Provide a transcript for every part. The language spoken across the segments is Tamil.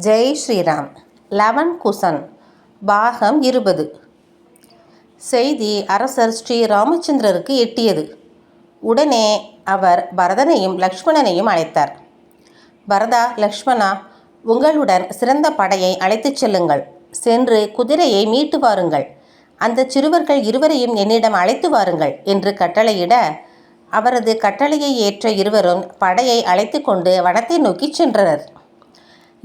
ஜெய் ஸ்ரீராம். லவன் குசன். பாகம் இருபது. செய்தி அரசர் ஸ்ரீ ராமச்சந்திரருக்கு எட்டியது. உடனே அவர் பரதனையும் லக்ஷ்மணனையும் அழைத்தார். பரதா லக்ஷ்மணா உங்களுடன் சிறந்த படையை அழைத்துச் செல்லுங்கள். சென்று குதிரையை மீட்டு வாருங்கள். அந்த சிறுவர்கள் இருவரையும் என்னிடம் அழைத்து வாருங்கள் என்று கட்டளையிட அவரது கட்டளையை ஏற்ற இருவரும் படையை அழைத்து கொண்டு வனத்தை நோக்கிச் சென்றனர்.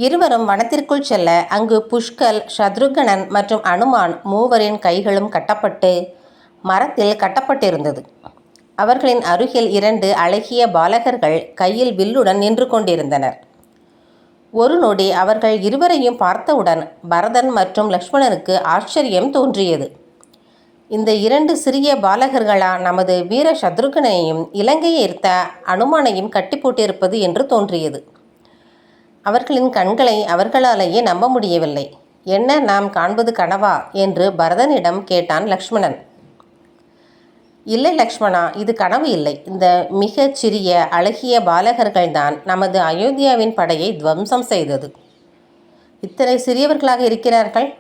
இருவரும் வனத்திற்குள் செல்ல அங்கு புஷ்கல் சத்ருகணன் மற்றும் அனுமான் மூவரின் கைகளும் கட்டப்பட்டு மரத்தில் கட்டப்பட்டிருந்தது. அவர்களின் அருகில் இரண்டு அழகிய பாலகர்கள் கையில் வில்லுடன் நின்று கொண்டிருந்தனர். ஒரு நொடி அவர்கள் இருவரையும் பார்த்தவுடன் பரதன் மற்றும் லக்ஷ்மணனுக்கு ஆச்சரியம் தோன்றியது. இந்த இரண்டு சிறிய பாலகர்களா நமது வீர சத்ருகனையும் இலங்கையை இருத்த அனுமானையும் கட்டி போட்டிருப்பது என்று தோன்றியது. அவர்களின் கண்களை அவர்களாலேயே நம்ப முடியவில்லை. என்ன நாம் காண்பது கனவா? என்று பரதனிடம் கேட்டான் லக்ஷ்மணன். இல்லை லக்ஷ்மணா இது கனவு இல்லை. இந்த மிகச் சிறிய அழகிய பாலகர்கள்தான் நமது அயோத்தியாவின் படையை துவம்சம் செய்தது. இத்தனை சிறியவர்களாக இருக்கிறார்கள்?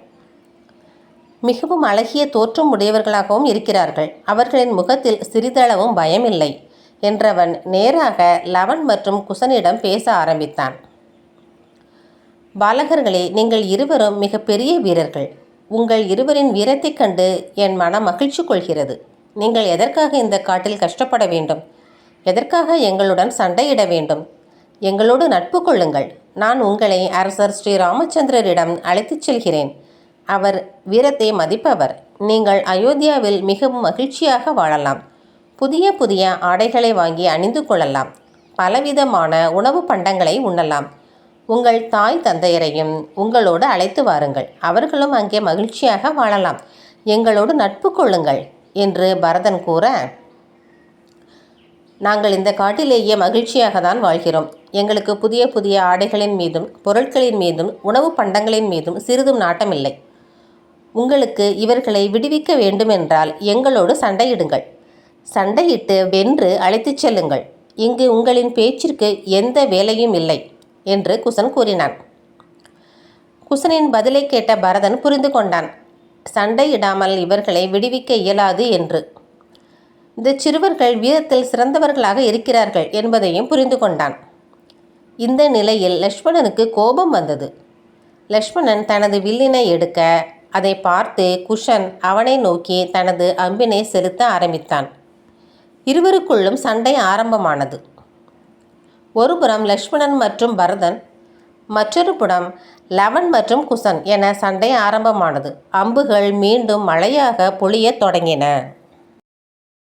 மிகவும் அழகிய தோற்றம் உடையவர்களாகவும் இருக்கிறார்கள். அவர்களின் முகத்தில் சிறிதளவும் பயமில்லை என்றவன் நேராக லவன் மற்றும் குசனிடம் பேச ஆரம்பித்தான். பாலகர்களே நீங்கள் இருவரும் மிக பெரிய வீரர்கள். உங்கள் இருவரின் வீரத்தைக் கண்டு என் மனம் மகிழ்ச்சி கொள்கிறது. நீங்கள் எதற்காக இந்த காட்டில் கஷ்டப்பட வேண்டும்? எதற்காக எங்களுடன் சண்டையிட வேண்டும்? எங்களோடு நட்பு கொள்ளுங்கள். நான் உங்களை அரசர் ஸ்ரீ ராமச்சந்திரரிடம் அழைத்துச் செல்கிறேன். அவர் வீரத்தை மதிப்பவர். நீங்கள் அயோத்தியாவில் மிகவும் மகிழ்ச்சியாக வாழலாம். புதிய புதிய ஆடைகளை வாங்கி அணிந்து கொள்ளலாம். பலவிதமான உணவு பண்டங்களை உண்ணலாம். உங்கள் தாய் தந்தையரையும் உங்களோடு அழைத்து வாருங்கள். அவர்களும் அங்கே மகிழ்ச்சியாக வாழலாம். எங்களோடு நட்பு கொள்ளுங்கள் என்று பரதன் கூற நாங்கள் இந்த காட்டிலேயே மகிழ்ச்சியாக தான் வாழ்கிறோம். எங்களுக்கு புதிய புதிய ஆடைகளின் மீதும் பொருட்களின் மீதும் உணவு பண்டங்களின் மீதும் சிறிதும் நாட்டமில்லை. உங்களுக்கு இவர்களை விடுவிக்க வேண்டுமென்றால் எங்களோடு சண்டையிடுங்கள். சண்டையிட்டு வென்று அழைத்துச் செல்லுங்கள். இங்கு உங்களின் பேச்சிற்கு எந்த வேலையும் இல்லை. என்று குசன் கூறினான். குசனின் பதிலை கேட்ட பரதன் புரிந்து கொண்டான். சண்டையிடாமல் இவர்களை விடுவிக்க இயலாது என்று. இந்த சிறுவர்கள் வீரத்தில் சிறந்தவர்களாக இருக்கிறார்கள் என்பதையும் புரிந்து கொண்டான். இந்த நிலையில் லக்ஷ்மணனுக்கு கோபம் வந்தது. லக்ஷ்மணன் தனது வில்லினை எடுக்க அதை பார்த்து குஷன் அவனை நோக்கி தனது அம்பினை செலுத்த ஆரம்பித்தான். இருவருக்குள்ளும் சண்டை ஆரம்பமானது. ஒருபுறம் லக்ஷ்மணன் மற்றும் பரதன் மற்றொரு புறம் லவன் மற்றும் குசன் என சண்டை ஆரம்பமானது அம்புகள் மீண்டும் மழையாக பொழியத் தொடங்கின.